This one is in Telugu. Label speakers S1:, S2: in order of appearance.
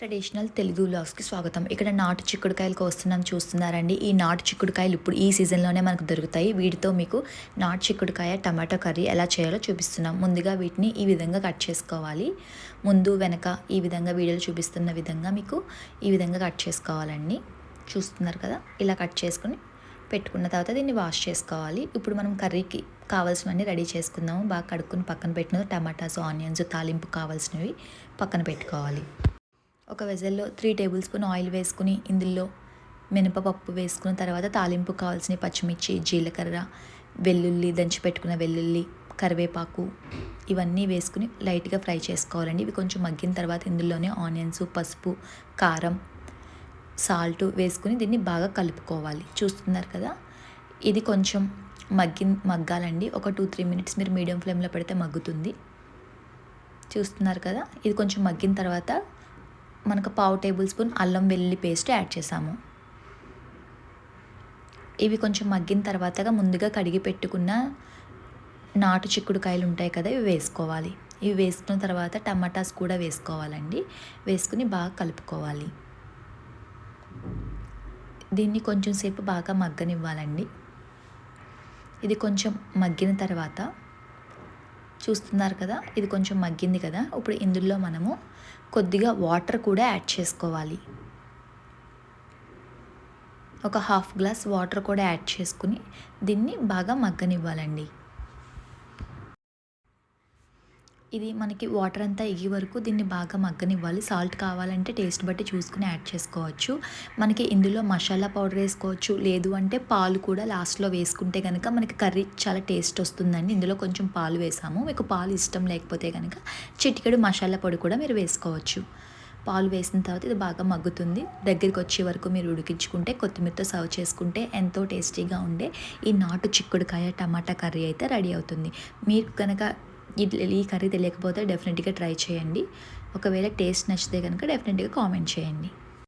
S1: ట్రెడిషనల్ తెలుగు వ్లాగ్స్కి స్వాగతం. ఇక్కడ నాటు చిక్కుడుకాయలు కోస్తున్నాం చూస్తున్నారండి. ఈ నాటు చిక్కుడుకాయలు ఇప్పుడు ఈ సీజన్లోనే మనకు దొరుకుతాయి. వీటితో మీకు నాటు చిక్కుడుకాయ టమాటో కర్రీ ఎలా చేయాలో చూపిస్తున్నాం. ముందుగా వీటిని ఈ విధంగా కట్ చేసుకోవాలి. ముందు వెనక ఈ విధంగా వీడియోలు చూపిస్తున్న విధంగా మీకు ఈ విధంగా కట్ చేసుకోవాలండి. చూస్తున్నారు కదా? ఇలా కట్ చేసుకుని పెట్టుకున్న తర్వాత దీన్ని వాష్ చేసుకోవాలి. ఇప్పుడు మనం కర్రీకి కావాల్సినవన్నీ రెడీ చేసుకుందాము. బాగా కడుక్కుని పక్కన పెట్టిన టమాటాస్ ఆనియన్స్ తాలింపు కావాల్సినవి పక్కన పెట్టుకోవాలి. ఒక వెజల్లో త్రీ టేబుల్ స్పూన్ ఆయిల్ వేసుకుని ఇందులో మినపపప్పు వేసుకున్న తర్వాత తాలింపు కావాల్సిన పచ్చిమిర్చి జీలకర్ర వెల్లుల్లి దంచి పెట్టుకున్న వెల్లుల్లి కరివేపాకు ఇవన్నీ వేసుకుని లైట్గా ఫ్రై చేసుకోవాలండి. ఇవి కొంచెం మగ్గిన తర్వాత ఇందులోనే ఆనియన్స్ పసుపు కారం సాల్ట్ వేసుకుని దీన్ని బాగా కలుపుకోవాలి. చూస్తున్నారు కదా? ఇది కొంచెం మగ్గి మగ్గాలండి. ఒక టూ త్రీ మినిట్స్ మీరు మీడియం ఫ్లేమ్లో పెడితే మగ్గుతుంది. చూస్తున్నారు కదా? ఇది కొంచెం మగ్గిన తర్వాత మనకు పావు టేబుల్ స్పూన్ అల్లం వెల్లుల్లి పేస్ట్ యాడ్ చేసాము. ఇవి కొంచెం మగ్గిన తర్వాతగా ముందుగా కడిగి పెట్టుకున్న నాటు చిక్కుడుకాయలు ఉంటాయి కదా ఇవి వేసుకోవాలి. ఇవి వేసుకున్న తర్వాత టమాటాస్ కూడా వేసుకోవాలండి. వేసుకుని బాగా కలుపుకోవాలి. దీన్ని కొంచెం సేపు బాగా మగ్గనివ్వాలండి. ఇది కొంచెం మగ్గిన తర్వాత చూస్తున్నారు కదా ఇది కొంచెం మగ్గింది కదా ఇప్పుడు ఇందులో మనము కొద్దిగా వాటర్ కూడా యాడ్ చేసుకోవాలి. ఒక హాఫ్ గ్లాస్ వాటర్ కూడా యాడ్ చేసుకుని దీన్ని బాగా మగ్గనివ్వాలండి. ఇది మనకి వాటర్ అంతా ఎగి వరకు దీన్ని బాగా మగ్గనివ్వాలి. సాల్ట్ కావాలంటే టేస్ట్ బట్టి చూసుకుని యాడ్ చేసుకోవచ్చు. మనకి ఇందులో మసాలా పౌడర్ వేసుకోవచ్చు. లేదు అంటే పాలు కూడా లాస్ట్లో వేసుకుంటే కనుక మనకి కర్రీ చాలా టేస్ట్ వస్తుందండి. ఇందులో కొంచెం పాలు వేసాము. మీకు పాలు ఇష్టం లేకపోతే కనుక చిటికెడు మసాలా పొడి కూడా మీరు వేసుకోవచ్చు. పాలు వేసిన తర్వాత ఇది బాగా మగ్గుతుంది. దగ్గరికి వచ్చే వరకు మీరు ఉడికించుకుంటే కొత్తిమీరతో సర్వ్ చేసుకుంటే ఎంతో టేస్టీగా ఉండే ఈ నాటు చిక్కుడుకాయ టమాటా కర్రీ అయితే రెడీ అవుతుంది. మీరు కనుక ఈ కర్రీ తెలియకపోతే డెఫినెట్గా ట్రై చేయండి. ఒకవేళ టేస్ట్ నచ్చితే కనుక డెఫినెట్గా కామెంట్ చేయండి.